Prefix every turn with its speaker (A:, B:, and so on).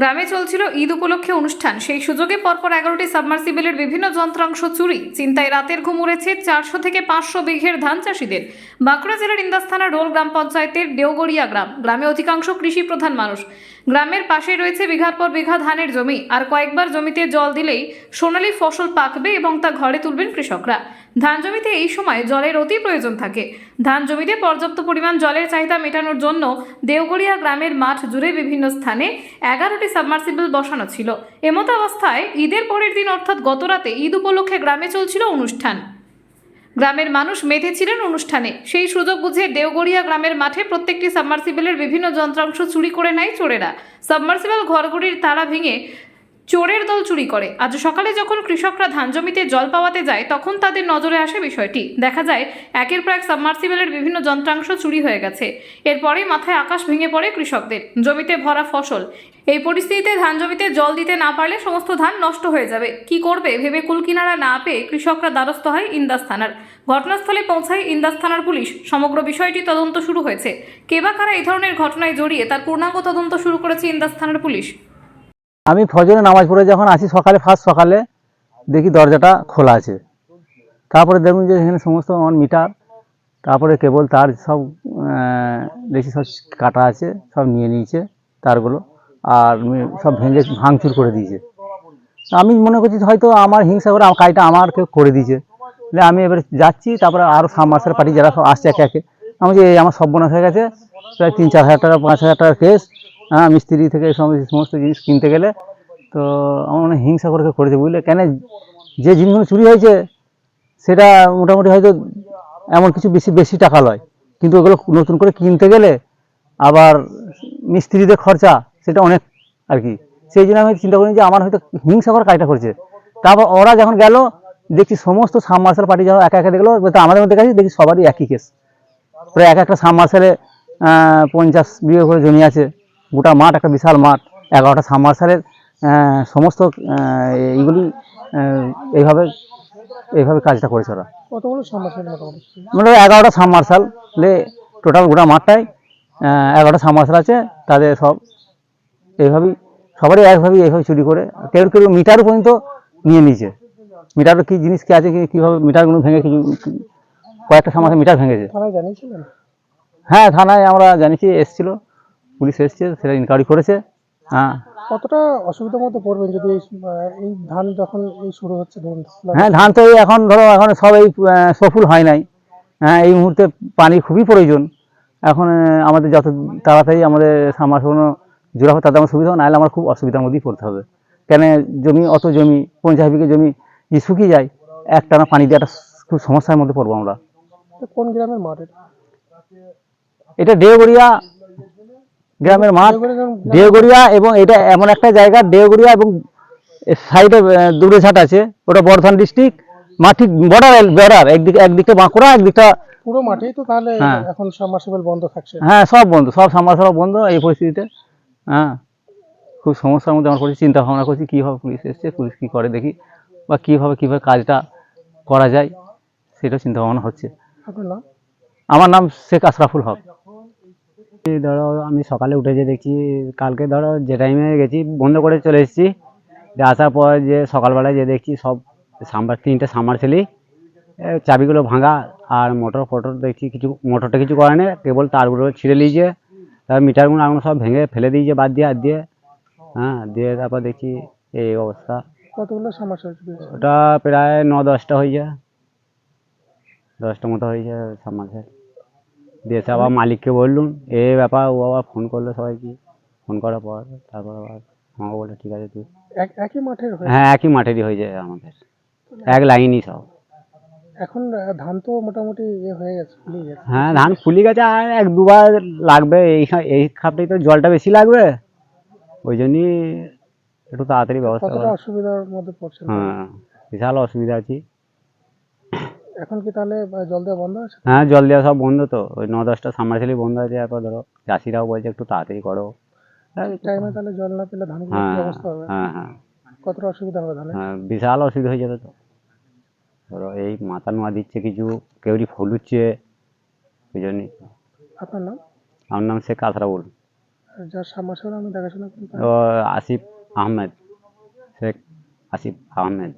A: গ্রামে চলছিল ঈদ উপলক্ষে অনুষ্ঠান। সেই সুযোগে পরপর এগারোটি সাবমার্সিবলের বিভিন্ন যন্ত্রাংশ চুরি। চিন্তায় রাতের ঘুম উড়েছে চারশো থেকে পাঁচশো বিঘের ধান চাষিদের। বাঁকুড়া জেলার ইন্দাস থানার রোল গ্রাম পঞ্চায়েতের দেওগড়িয়া গ্রাম। গ্রামে অধিকাংশ কৃষি প্রধান মানুষ। গ্রামের পাশেই রয়েছে বিঘার পর বিঘা ধানের জমি। আর কয়েকবার জমিতে জল দিলেই সোনালি ফসল পাকবে এবং তা ঘরে তুলবেন কৃষকরা। ধান জমিতে এই সময় জলের অতি প্রয়োজন থাকে। ধান জমিতে পর্যাপ্ত পরিমাণ জলের চাহিদা মেটানোর জন্য দেওগড়িয়া গ্রামের মাঠ জুড়ে বিভিন্ন স্থানে এগারোটি সাবমার্সিবল বসানো ছিল। এমতো অবস্থায় ঈদের পরের দিন অর্থাৎ গতরাতে ঈদ উপলক্ষে গ্রামে চলছিল অনুষ্ঠান। গ্রামের মানুষ মেতেছিলেন অনুষ্ঠানে। সেই সুযোগ বুঝে দেওগড়িয়া গ্রামের মাঠে প্রত্যেকটি সাবমার্সিবলের বিভিন্ন যন্ত্রাংশ চুরি করে নেয় চোরেরা। সাবমার্সিবল ঘরগুড়ির তারা ভেঙে চোরের দল চুরি করে। আজ সকালে যখন কৃষকরা ধান জমিতে জল পাওয়াতে যায়, তখন তাদের নজরে আসে বিষয়টি। দেখা যায়, একের পর এক সাবমার্সিবলের বিভিন্ন যন্ত্রাংশ চুরি হয়ে গেছে। এরপরেই মাথায় আকাশ ভেঙে পড়ে কৃষকদের। জমিতে ভরা ফসল। এই পরিস্থিতিতে ধান জমিতে জল দিতে না পারলে সমস্ত ধান নষ্ট হয়ে যাবে। কি করবে? ভেবে কুলকিনারা না পেয়ে কৃষকরা দ্বারস্থ হয় ইন্দাস থানার। ঘটনাস্থলে পৌঁছায় ইন্দাস থানার পুলিশ। সমগ্র বিষয়টি তদন্ত শুরু হয়েছে। কে বা কারা এই ধরনের ঘটনায় জড়িয়ে তার পূর্ণাঙ্গ তদন্ত শুরু করেছে ইন্দাস থানার পুলিশ?
B: আমি ফজরে নামাজ পড়ে যখন আসি সকালে ফার্স্ট সকালে দেখি দরজাটা খোলা আছে। তারপরে দেখুন যে এখানে সমস্ত আমার মিটার, তারপরে কেবল তার সব দেখি সব কাটা আছে, সব নিয়ে নিয়েছে তারগুলো, আর সব ভেঙে ভাঙচুর করে দিয়েছে। আমি মনে করছি হয়তো আমার হিংসা করে কাজটা আমার কেউ করে দিয়েছে। আমি এবার যাচ্ছি, তারপরে আরও সাব মাসের পার্টি যারা সব আসছে একে একে। আমি যে আমার সর্বনাশ হয়ে গেছে। প্রায় তিন চার হাজার টাকা, পাঁচ হাজার টাকার কেস হ্যাঁ মিস্ত্রি থেকে সমস্ত জিনিস কিনতে গেলে তো আমার মনে হিংসা করে করেছে, বুঝলে? কেন যে জিনিসগুলো চুরি হয়েছে, সেটা মোটামুটি হয়তো এমন কিছু বেশি বেশি টাকা লয়। কিন্তু ওগুলো নতুন করে কিনতে গেলে আবার মিস্ত্রিদের খরচা, সেটা অনেক আর কি। সেই জন্য আমি চিন্তা করি যে আমার হয়তো হিংসা করে কাজটা করছে। তারপর ওরা যখন গেল, দেখছি সমস্ত সাবমার্শাল পার্টি যখন একা একা দেখল আমাদের মধ্যে কাছে দেখি সবারই একই কেস প্রায় এক একটা সাবমার্শালে পঞ্চাশ বিঘে করে জমি আছে। গোটা মাঠ একটা বিশাল মাঠ এগারোটা সাবমার্শালের সমস্ত এইগুলি এইভাবে এইভাবে কাজটা করেছে ওরা।
C: কতগুলো
B: মানে এগারোটা সাবমার্শাল টোটাল গোটা মাঠটাই এগারোটা সাবমার্শাল আছে তাদের সব এইভাবেই সবারই একভাবেই এইভাবে চুরি করে কেউ কেউ মিটার পর্যন্ত নিয়ে নিয়েছে। মিটার কি জিনিস কি আছে কীভাবে মিটারগুলো ভেঙে কিছু কয়েকটা সাবমার্শাল মিটার ভেঙেছে। হ্যাঁ থানায় আমরা জানিয়েছি এসছিল। পুলিশ এসছে সেটা ইনকোয়ারি করেছে। হ্যাঁ।
C: কতটা অসুবিধার মধ্যে পড়বেন যদি এই ধান যখন এই শুরু হচ্ছে ধরুন
B: হ্যাঁ ধান তো এই এখন ধরো এখন সব এই সফল হয় নাই। হ্যাঁ এই মুহূর্তে পানি খুবই প্রয়োজন। এখন আমাদের যত তাড়াতাড়ি আমাদের সামাসনো জোড়া হবে তাতে আমার সুবিধা হবে নাহলে আমার খুব অসুবিধার মধ্যেই পড়তে হবে। কেন জমি অত জমি পঞ্চাশ বিঘে জমি শুকিয়ে যায় একটানা পানি দেওয়াটা খুব সমস্যার মধ্যে পড়ব আমরা।
C: কোন গ্রামের মাঠ এটা?
B: এটা দেওগড়িয়া গ্রামের মাঠ দেওগড়িয়া এবং এটা এমন একটা জায়গা দেওগড়িয়া এবং সাইডে দূরে ছাট আছে। ওটা বর্ধমান ডিস্ট্রিক্ট মাটি বর্ডার বর্ডার একদিকে একদিকটা বাঁকুড়া একদিকটা
C: পুরো তো তাহলে
B: হ্যাঁ।
C: এখন সাবমার্সিবল বন্ধ থাকছে।
B: হ্যাঁ সব বন্ধ সব সামাল বন্ধ এই পরিস্থিতিতে। হ্যাঁ খুব সমস্যার মধ্যে আমার করছি চিন্তা ভাবনা করছি কীভাবে পুলিশ এসছে পুলিশ কী করে দেখি বা কীভাবে কীভাবে কাজটা করা যায় সেটা চিন্তা ভাবনা হচ্ছে আমার নাম শেখ আশরাফুল হক।
D: ধরো আমি সকালে উঠে যে দেখছি কালকে ধরো যে টাইমে গেছি বন্ধ করে চলে এসেছি। আসার পর যে সকালবেলায় যে দেখছি সব সাম্বার তিনটে সাম্বার ছেলি চাবিগুলো ভাঙা আর মোটর ফোটর দেখছি কিছু মোটরটা কিছু করে না কেবল তারগুলো ছিঁড়ে নিয়েছে। তার মিটারগুলো আগুন সব ভেঙে ফেলে দিয়েছে বাদ দিয়ে আর দিয়ে হ্যাঁ দিয়ে তারপর দেখছি এই অবস্থা।
C: কতগুলো সমস্যা
D: ওটা প্রায় ন দশটা হয়ে যায় দশটা মতো হয়ে যায় সামাসের এসে আবার মালিককে বললুম এ ব্যাপার ও আবার ফোন করল সবাইকে। ফোন করার পর তারপর আবার আমাকে বলল ঠিক আছে তুই
C: একই মাঠের হ্যাঁ
D: একই মাঠেরই হয়ে যায় আমাদের। এক লাইনই সব।
C: এখন ধান তো মোটামুটি ইয়ে হয়ে গেছে
D: হ্যাঁ ধান ফুলি গেছে আর এক দুবার লাগবে এই এই খাপটাই তো জলটা বেশি লাগবে। ওই জন্যই একটু তাড়াতাড়ি ব্যবস্থা
C: অসুবিধার মধ্যে পড়ছে
D: হ্যাঁ বিশাল অসুবিধা আছে।
C: এখন কি তাহলে জল দেওয়া বন্ধ আছে?
D: হ্যাঁ জল দেওয়া সব বন্ধ তো। ওই ন দশটা সামারসেলই বন্ধ আছে তারপর ধরো চাষিরাও বলছে একটু তাড়াতাড়ি করো। হ্যাঁ,
C: টাইমে তাহলে জল না পেলে কি
D: হ্যাঁ
C: অবস্থা হবে?
D: হ্যাঁ হ্যাঁ।
C: কতটা অসুবিধা হবে ধানে
D: হ্যাঁ বিশাল অসুবিধা হয়ে যাবে তো। ধরো এই মাথা নোয়া দিচ্ছে কিছু কেউরি ফলুচ্ছে ওই জন্যই।
C: আপনার নাম?
D: আমার নাম শেখ আশরাফুল
C: আর যার সাবমার্সিবল আপনি দেখাশোনা
D: ও আসিফ আহমেদ। শেখ আসিফ আহমেদ।